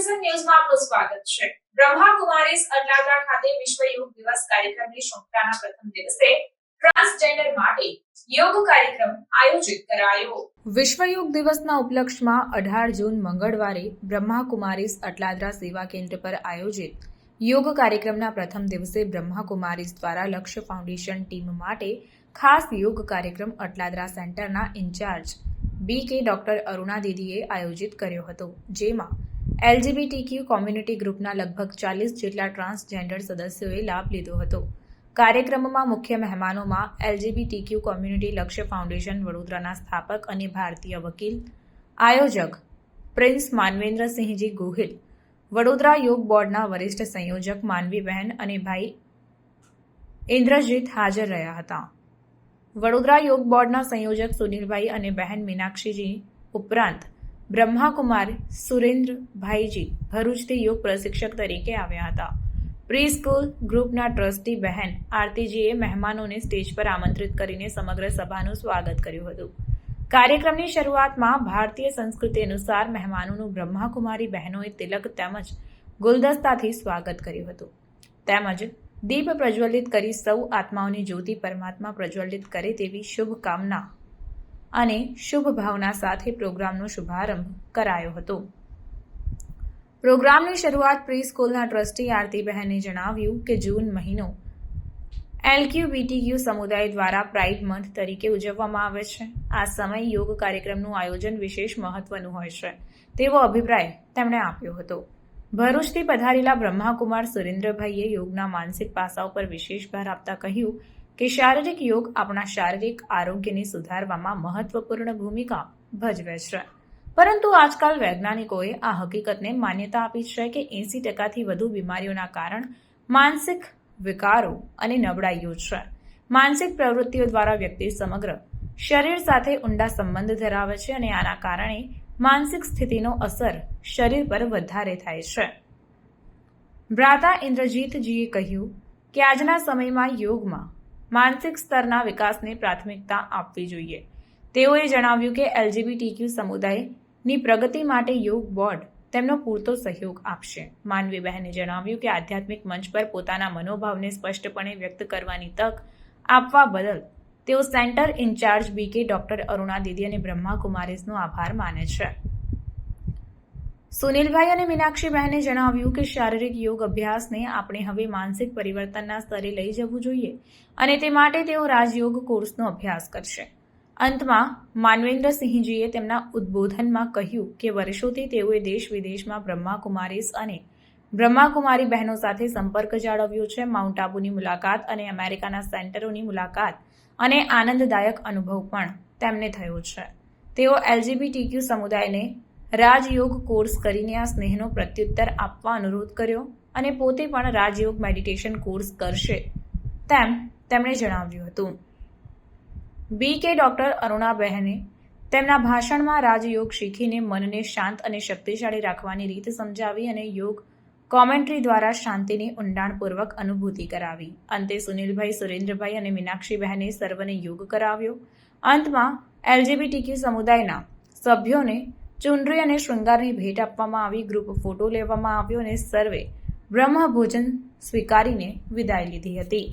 Vision ન્યૂઝમાં આપનું સ્વાગત છે. બ્રહ્મા કુમારીસ અટલાદરા ખાતે વિશ્વ યોગ દિવસ કાર્યક્રમની શૃંખલાના પ્રથમ દિવસે ટ્રાન્સજેન્ડર માટે યોગ કાર્યક્રમ આયોજિત કરાયો. વિશ્વ યોગ દિવસના ઉપલક્ષમાં અઢાર જૂન મંગળવારે બ્રહ્મા કુમારીસ અટલાદરા સેવા કેન્દ્ર પર આયોજિત યોગ કાર્યક્રમના પ્રથમ દિવસે બ્રહ્મા કુમારીસ દ્વારા લક્ષ્ય ફાઉન્ડેશન ટીમ માટે ખાસ યોગ કાર્યક્રમ અટલાદરા સેન્ટરના ઇન્ચાર્જ બી કે ડોક્ટર અરુણા દીદીએ આયોજિત કર્યો હતો, જેમાં એલજીબીટીક્યુ કોમ્યુનિટી ગ્રુપના લગભગ ચાલીસ જેટલા ટ્રાન્સજેન્ડર સદસ્યોએ લાભ લીધો હતો. કાર્યક્રમમાં મુખ્ય મહેમાનોમાં એલજીબીટીક્યુ કોમ્યુનિટી લક્ષ્ય ફાઉન્ડેશન વડોદરાના સ્થાપક અને ભારતીય વકીલ, આયોજક પ્રિન્સ માનવેન્દ્રસિંહજી ગોહિલ, વડોદરા યોગ બોર્ડના વરિષ્ઠ સંયોજક માનવીબહેન અને ભાઈ ઇન્દ્રજીત હાજર રહ્યા હતા. વડોદરા યોગ બોર્ડના સંયોજક સુનિલભાઈ અને બહેન મીનાક્ષીજી ઉપરાંત બ્રહ્માકુમાર સુરેન્દ્રભાઈજી ભરૂચથી યોગ પ્રશિક્ષક તરીકે આવ્યા હતા. પ્રી સ્કૂલ ગ્રુપના ટ્રસ્ટી બહેન આરતીજીએ મહેમાનોને સ્ટેજ પર આમંત્રિત કરીને સમગ્ર સભાનું સ્વાગત કર્યું હતું. કાર્યક્રમની શરૂઆતમાં ભારતીય સંસ્કૃતિ અનુસાર મહેમાનોનું બ્રહ્માકુમારી બહેનોએ તિલક તેમજ ગુલદસ્તાથી સ્વાગત કર્યું હતું. તેમજ દીપ પ્રજ્વલિત કરી સૌ આત્માઓની જ્યોતિ પરમાત્મા પ્રજ્વલિત કરે તેવી શુભ કામના અને શુભ ભાવના સાથે પ્રોગ્રામનો શુભારંભ કરાયો હતો. પ્રોગ્રામની શરૂઆત પ્રી સ્કૂલના ટ્રસ્ટી આરતીબહેને જણાવ્યું કે જૂન મહિનો એલક્યુબીટીક્યુ સમુદાય દ્વારા પ્રાઇડ મંથ તરીકે ઉજવવામાં આવે છે. આ સમય યોગ કાર્યક્રમનું આયોજન વિશેષ મહત્વનું હોય છે તેવો અભિપ્રાય તેમણે આપ્યો હતો. ભરૂચથી પધારેલા બ્રહ્માકુમાર સુરેન્દ્રભાઈએ યોગના માનસિક પાસાઓ પર વિશેષ ભાર આપતા કહ્યું કે શારીરિક યોગ આપણા શારીરિક આરોગ્યને સુધારવામાં મહત્વપૂર્ણ ભૂમિકા ભજવે છે. પરંતુ આજકાલ વૈજ્ઞાનિકોએ આ હકીકતને માન્યતા આપી છે કે એંસી ટકાથી વધુ બીમારીઓના કારણ માનસિક વિકારો અને નબળાઈઓ છે. માનસિક પ્રવૃત્તિઓ દ્વારા વ્યક્તિ સમગ્ર શરીર સાથે ઊંડા સંબંધ ધરાવે છે અને આના કારણે માનસિક સ્થિતિનો અસર શરીર પર વધારે થાય છે. ભ્રાતા ઇન્દ્રજીતજીએ કહ્યું કે આજના સમયમાં યોગમાં માનસિક સ્તરના વિકાસને પ્રાથમિકતા આપવી જોઈએ. તેઓએ જણાવ્યું કે એલજીબીટીક્યુ સમુદાયની પ્રગતિ માટે યોગ બોર્ડ તેમનો પૂરતો સહયોગ આપશે. માનવી બહેને જણાવ્યું કે આધ્યાત્મિક મંચ પર પોતાના મનોભાવને સ્પષ્ટપણે વ્યક્ત કરવાની તક આપવા બદલ તેઓ centre incharge BK doctor Aruna Didi અને બ્રહ્મા કુમારીસનો આભાર માને છે. સુનિલભાઈ અને મીનાક્ષીબહેને જણાવ્યું કે શારીરિક યોગ અભ્યાસને આપણે હવે માનસિક પરિવર્તનના સ્તરે લઈ જવું જોઈએ અને તે માટે તેઓ રાજયોગ કોર્સનો અભ્યાસ કરશે. અંતમાં, માનવેન્દ્રસિંહજીએ તેમના ઉદ્બોધનમાં કહ્યું કે વર્ષોથી તેઓએ દેશ વિદેશમાં બ્રહ્માકુમારીસ અને બ્રહ્માકુમારી બહેનો સાથે સંપર્ક જાળવ્યો છે. માઉન્ટ આબુની મુલાકાત અને અમેરિકાના સેન્ટરોની મુલાકાત અને આનંદદાયક અનુભવ પણ તેમને થયો છે. તેઓ એલજીબીટીક્યુ સમુદાયને રાજયોગ કોર્સ કરીને આ સ્નેહનો પ્રત્યુત્તર આપવા અનુરોધ કર્યો અને પોતે પણ રાજયોગ મેડિટેશન કોર્સ કરશે તેમ તેમણે જણાવ્યું હતું. બી કે ડૉક્ટર અરુણાબહેને તેમના ભાષણમાં રાજયોગ શીખીને મનને શાંત અને શક્તિશાળી રાખવાની રીત સમજાવી અને યોગ કોમેન્ટ્રી દ્વારા શાંતિની ઊંડાણપૂર્વક અનુભૂતિ કરાવી. અંતે સુનિલભાઈ, સુરેન્દ્રભાઈ અને મીનાક્ષીબહેને સર્વને યોગ કરાવ્યો. અંતમાં એલજીબીટીક્યુ સમુદાયના સભ્યોને ચુંડરી અને શૃંગારની ભેટ આપવામાં આવી. ગ્રુપ ફોટો લેવામાં આવ્યો અને સર્વે બ્રહ્મ ભોજન સ્વીકારીને વિદાય લીધી હતી.